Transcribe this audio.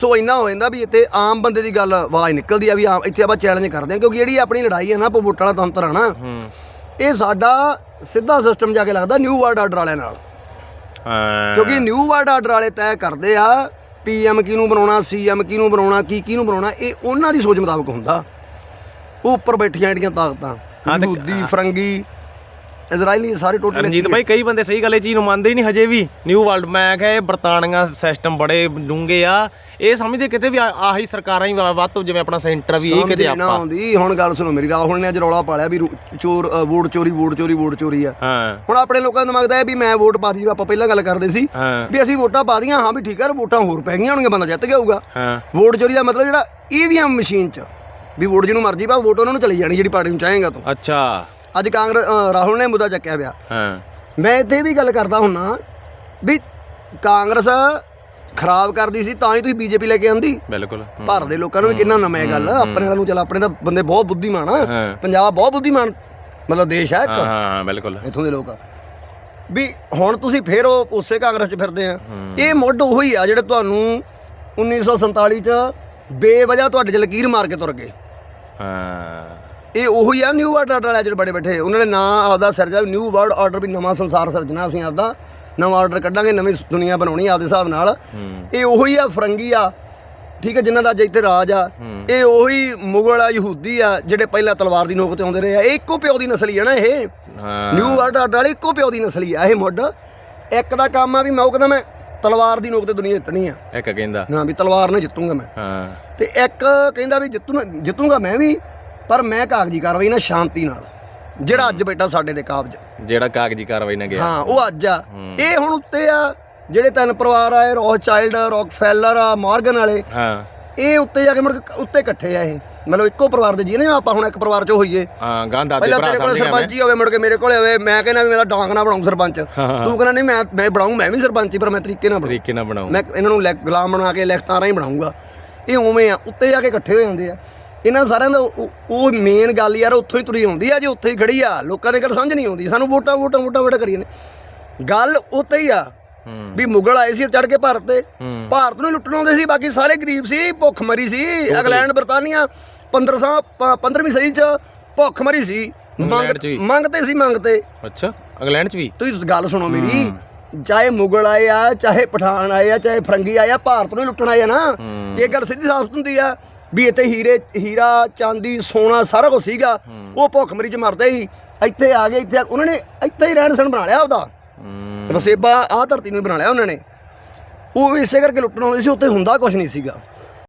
ਸੋ ਇੰਨਾ ਹੋ ਜਾਂਦਾ ਵੀ ਇੱਥੇ ਆਮ ਬੰਦੇ ਦੀ ਗੱਲ ਆਵਾਜ਼ ਨਿਕਲਦੀ ਆ ਵੀ ਆਮ ਇੱਥੇ ਆਪਾਂ ਚੈਲੰਜ ਕਰਦੇ ਆ ਕਿਉਂਕਿ ਜਿਹੜੀ ਆਪਣੀ ਲੜਾਈ ਹੈ ਨਾ ਆਪਾਂ ਵੋਟਾਂ ਵਾਲਾ ਤੰਤਰ ਆ ਨਾ ਇਹ ਸਾਡਾ ਸਿੱਧਾ ਸਿਸਟਮ ਜਾ ਕੇ ਲੱਗਦਾ ਨਿਊ ਵਰਲਡ ਆਰਡਰ ਵਾਲਿਆਂ ਨਾਲ। ਕਿਉਂਕਿ ਨਿਊ ਵਰਲਡ ਆਰਡਰ ਵਾਲੇ ਤੈਅ ਕਰਦੇ ਆ ਪੀਐਮ ਕਿਹਨੂੰ ਬਣਾਉਣਾ ਸੀਐਮ ਕਿਹਨੂੰ ਬਣਾਉਣਾ ਕੀ ਕਿਹਨੂੰ ਬਣਾਉਣਾ ਇਹ ਉਹਨਾਂ ਦੀ ਸੋਚ ਮੁਤਾਬਕ ਹੁੰਦਾ। ਉਹ ਉੱਪਰ ਬੈਠੀਆਂ ਜਿਹੜੀਆਂ ਤਾਕਤਾਂ ਯਹੂਦੀ ਫਰੰਗੀ ਇਜ਼ਰਾਈਲੀ ਸਾਰੇ ਟੋਟਲ ਰਣਜੀਤ ਭਾਈ ਕਈ ਬੰਦੇ ਸਹੀ ਗੱਲ ਇਹ ਚੀਜ਼ ਨੂੰ ਮੰਨਦੇ ਹੀ ਨਹੀਂ ਹਜੇ ਵੀ। ਨਿਊ ਵਰਲਡ ਮੈਂ ਕਿਹਾ ਇਹ ਬਰਤਾਨੀਆ ਸਿਸਟਮ ਬੜੇ ਡੂੰਘੇ ਆ। ਇਹ ਸਮਝਦੇ ਕਿਤੇ ਵੀ ਆ- ਆਹੀ ਸਰਕਾਰਾਂ ਹੀ ਵਾ- ਵੱਧ ਤੋਂ ਜਿਵੇਂ ਆਪਣਾ ਸੈਂਟਰ ਵੀ ਇਹ ਕਿਤੇ ਨਾ ਆਪਾਂ। ਆਉਂਦੀ। ਹੁਣ ਗੱਲ ਸੁਣੋ ਮੇਰੀ ਰਾਹੁਲ ਨੇ ਅੱਜ ਰੌਲਾ ਪਾਲਿਆ ਵੀ ਰੂ- ਚੋਰ ਅ, ਵੋਟ ਚੋਰੀ ਵੋਟ ਚੋਰੀ ਵੋਟ ਚੋਰੀ ਆ। ਹਾਂ। ਹੁਣ ਆਪਣੇ ਲੋਕਾਂ ਦਾ ਦਿਮਾਗ ਦਾ ਹੈ ਵੀ ਮੈਂ ਵੋਟ ਪਾ ਦੀ ਆਪਾਂ ਪਹਿਲਾਂ ਗੱਲ ਕਰਦੇ ਸੀ ਹਾਂ। ਵੀ ਅਸੀਂ ਵੋਟਾਂ ਪਾ ਦੀਆਂ ਹਾਂ ਵੀ ਠੀਕ ਹੈ ਵੋਟਾਂ ਹੋਰ ਪੈ ਗਈਆਂ ਹੋਣਗੀਆਂ ਬੰਦਾ ਜਿੱਤ ਗਿਆ ਹੋਊਗਾ। ਹਾਂ। ਵੋਟ ਚੋਰੀ ਦਾ ਮਤਲਬ ਜਿਹੜਾ ਈਵੀਐਮ ਮਸ਼ੀਨ 'ਚ ਵੀ ਵੋਟ ਜਿਹਨੂੰ ਮਰਜ਼ੀ ਪਾ ਵੋਟ ਉਹਨਾਂ ਨੂੰ ਚਲੀ ਜਾਣੀ ਜਿਹੜੀ ਪਾਰਟੀ ਨੂੰ ਚਾਹੇਗਾ ਤੂੰ। ਅੱਛਾ। ਅੱਜ ਕਾਂਗਰਸ ਅ, ਰਾਹੁਲ ਨੇ ਮੁੱਦਾ ਚੱਕਿਆ ਪਿਆ। ਹਾਂ। ਮੈਂ ਇੱਥੇ ਵੀ ਗੱਲ ਕਰਦਾ ਹੁੰਨਾ ਵੀ ਕਾਂਗਰਸ ਖਰਾਬ ਕਰਦੀ ਸੀ ਤਾਂ ਹੀ ਤੁਸੀਂ ਬੀਜੇਪੀ ਲੈ ਕੇ ਆਂਦੀ। ਬਿਲਕੁਲ। ਭਾਰਤ ਦੇ ਲੋਕਾਂ ਨੂੰ ਵੀ ਕਿੰਨਾ ਨਵਾਂ ਇਹ ਗੱਲ। ਆਪਣੇ ਨਾਲ ਨੂੰ ਚੱਲ ਆਪਣੇ ਤਾਂ ਬੰਦੇ ਬਹੁਤ ਬੁੱਧੀਮਾਨ ਆ। ਪੰਜਾਬ ਬਹੁਤ ਬੁੱਧੀਮਾਨ ਮਤਲਬ ਦੇਸ਼ ਹੈ ਹਾਂ ਇੱਕ ਹਾਂ ਬਿਲਕੁਲ। ਇਥੋਂ ਦੇ ਲੋਕ ਵੀ ਹੁਣ ਤੁਸੀਂ ਫੇਰ ਉਹ ਉਸੇ ਕਾਂਗਰਸ 'ਚ ਫਿਰਦੇ ਆ। ਇਹ ਮੁੱਢ ਉਹੀ ਆ ਜਿਹੜੇ ਤੁਹਾਨੂੰ 1947 'ਚ ਬੇਵਜ੍ਹਾ ਤੁਹਾਡੇ 'ਚ ਲਕੀਰ ਮਾਰ ਕੇ ਤੁਰ ਗਏ। ਹਾਂ। ਇਹ ਉਹੀ ਆ ਨਿਊ ਵਰਲਡ ਆਰਡਰ ਵਾਲੇ ਜਿਹੜੇ ਬੜੇ ਬੈਠੇ। ਉਹਨਾਂ ਨੇ ਨਾਂ ਆਪਦਾ ਸਿਰਜਾ ਨਿਊ ਵਰਲਡ ਆਰਡਰ ਵੀ ਨਵਾਂ ਸੰਸਾਰ ਸਿਰਜਣਾ ਅਸੀਂ ਆਪਦਾ। ਨਵਾਂ ਆਰਡਰ ਕੱਢਾਂਗੇ ਨਵੀਂ ਦੁਨੀਆ ਬਣਾਉਣੀ ਆਪਦੇ ਹਿਸਾਬ ਨਾਲ। ਹੂੰ। ਇਹ ਉਹੀ ਆ ਫਰੰਗੀ ਆ ਠੀਕ ਹੈ ਜਿਨ੍ਹਾਂ ਦਾ ਅੱਜ ਇੱਥੇ ਰਾਜ ਆ। ਹੂੰ। ਇਹ ਉਹੀ ਮੁਗਲ ਆ ਯਹੂਦੀ ਆ ਜਿਹੜੇ ਪਹਿਲਾਂ ਤਲਵਾਰ ਦੀ ਨੋਕ ਤੇ ਆਉਂਦੇ ਰਹੇ ਆ। ਇਹ ਇੱਕੋ ਪਿਓ ਦੀ ਨਸਲੀ ਆ ਨਾ ਇਹ। ਹਾਂ। ਨਿਊ ਵਰਲਡ ਆਰਡਰ ਵਾਲੀ ਇੱਕੋ ਪਿਓ ਦੀ ਨਸਲੀ ਆ ਇਹ ਮੁੱਢ। ਇੱਕ ਦਾ ਕੰਮ ਆ ਵੀ ਮੈਂ ਉਹ ਕਹਿੰਦਾ ਮੈਂ ਤਲਵਾਰ ਦੀ ਨੋਕ ਤੇ ਦੁਨੀਆ ਜਿੱਤਣੀ ਆ। ਇੱਕ ਕਹਿੰਦਾ। ਨਾ ਵੀ ਤਲਵਾਰ ਨਾਲ ਜਿੱਤੂਗਾ ਮੈਂ। ਹਾਂ। ਤੇ ਇੱਕ ਕਹਿੰਦਾ ਵੀ ਜਿੱਤੂ ਨਾ- ਜਿੱਤੂਗਾ ਮੈਂ ਵੀ। ਪਰ ਮੈਂ ਕਾਗਜ਼ੀ ਕਾਰਵਾਈ ਨਾਲ ਸ਼ਾਂਤੀ ਨਾਲ ਜਿਹੜਾ ਅੱਜ ਬੈਠਾ ਸਾਡੇ ਦੇ ਕਾਬਜ। ਜਿਹੜਾ ਕਾਗਜ਼ੀ ਕਾਰਵਾਈ ਨਾਲ ਗਿਆ। ਹਾਂ ਉਹ ਅੱਜ ਆ। ਇਹ ਹੁਣ ਉੱਤੇ ਆ ਜਿਹੜੇ ਤਿੰਨ ਪਰਿਵਾਰ ਆਏ ਰੋਹ ਚਾਈਲਡ ਰੌਕਫੈਲਰ ਆ ਮਾਰਗਨ ਵਾਲੇ। ਹਾਂ। ਇਹ ਉੱਤੇ ਜਾ ਕੇ ਮੁੜ ਕੇ ਉੱਤੇ ਇਕੱਠੇ ਆ ਇਹ। ਮਤਲਬ ਇੱਕੋ ਪਰਿਵਾਰ ਦੇ ਜੀ ਨੇ ਆਪਾਂ ਹੁਣ ਇੱਕ ਪਰਿਵਾਰ ਚ ਹੋਈਏ। ਹਾਂ ਗਾਂਧਾ ਦੇ ਭਰਾ ਮੈਂ ਸਰਪੰਚ ਹੀ ਹੋਵੇ ਮੁੜ ਕੇ ਮੇਰੇ ਕੋਲੇ ਹੋਵੇ ਮੈਂ ਕਹਿੰਦਾ ਵੀ ਮੇਰਾ ਡਾਂਗ ਨਾ ਬਣਾਉਂ ਸਰਪੰਚ। ਤੂੰ ਕਹਿੰਦਾ ਨਹੀਂ ਮੈਂ ਮੈਂ ਬਣਾਉਂ ਮੈਂ ਵੀ ਸਰਪੰਚ ਹੀ ਪਰ ਮੈਂ ਤਰੀਕੇ ਨਾਲ। ਤਰੀਕੇ ਨਾਲ ਬਣਾਉ ਮੈਂ ਇਹਨਾਂ ਨੂੰ ਗੁਲਾਮ ਬਣਾ ਕੇ ਲਿਖਤਾਂ ਰਾਹੀਂ ਬਣਾਉਂਗਾ ਇਹ ਉਵੇਂ ਆ ਉੱਤੇ ਜਾ ਕੇ ਇਕੱਠੇ ਹੋ ਜਾਂਦੇ ਆ। ਇਹਨਾਂ ਸਾਰਿਆਂ ਦਾ ਉਹ- ਮੇਨ ਗੱਲ ਯਾਰ ਉੱਥੋਂ ਹੀ ਤੁਰੀ ਆਉਂਦੀ ਆ ਜੇ ਉੱਥੇ ਹੀ ਖੜੀ ਆ ਲੋਕਾਂ ਦੇ ਘਰ ਸਮਝ ਨਹੀਂ ਆਉਂਦੀ। ਸਾਨੂੰ ਵੋਟਾਂ ਵੋਟਾਂ ਵੋਟਾਂ ਵੋਟਾਂ ਕਰੀਏ ਨੇ। ਗੱਲ ਉੱਤੇ ਹੀ ਆ ਵੀ ਮੁਗਲ ਆਏ ਸੀ ਚੜ ਕੇ ਭਾਰਤ ਤੇ। ਭਾਰਤ ਨੂੰ ਲੁੱਟਣ ਆਉਂਦੇ ਸੀ ਬਾਕੀ ਸਾਰੇ ਗਰੀਬ ਸੀ ਭੁੱਖ ਮਰੀ ਸੀ। ਇੰਗਲੈਂਡ ਬਰਤਾਨੀਆ 1500 ਪ- 15ਵੀਂ ਸਦੀ ਚ ਭੁੱਖ ਮਰੀ ਸੀ। ਮੰਗਤੇ ਸੀ ਮੰਗਤੇ ਅੱਛਾ ਇੰਗਲੈਂਡ ਚ ਵੀ? ਤੁਸੀਂ ਗੱਲ ਸੁਣੋ ਮੇਰੀ। ਚਾਹੇ ਮੁਗਲ ਆਏ ਆ ਚਾਹੇ ਪਠਾਨ ਆਏ ਆ ਚਾਹੇ ਫਰੰਗੀ ਆਏ ਆ ਭਾਰਤ ਨੂੰ ਲੁੱਟਣ ਆਏ ਆ ਨਾ। ਇਹ ਗੱਲ ਸਿੱਧੀ ਸਾਫ਼ ਹੁੰਦੀ ਆ ਵੀ ਇੱਥੇ ਹੀਰੇ ਹੀਰਾ ਚਾਂਦੀ ਸੋਨਾ ਸਾਰਾ ਕੁਝ ਸੀਗਾ। ਉਹ ਭੁੱਖ ਮਰੀ ਚ ਮਰਦੇ ਸੀ। ਇੱਥੇ ਆ ਗਏ ਇੱਥੇ ਉਹਨਾਂ ਨੇ ਇੱਥੇ ਹੀ ਰਹਿਣ ਸਹਿਣ ਬਣਾ ਲਿਆ ਉਹਦਾ ਵਸੇਬਾ ਆਹ ਧਰਤੀ ਨੂੰ ਬਣਾ ਲਿਆ ਉਹਨਾਂ ਨੇ। ਉਹ ਇਸੇ ਕਰਕੇ ਲੁੱਟਣ ਆਉਂਦੇ ਸੀ ਉੱਥੇ ਹੁੰਦਾ ਕੁਝ ਨਹੀਂ ਸੀਗਾ।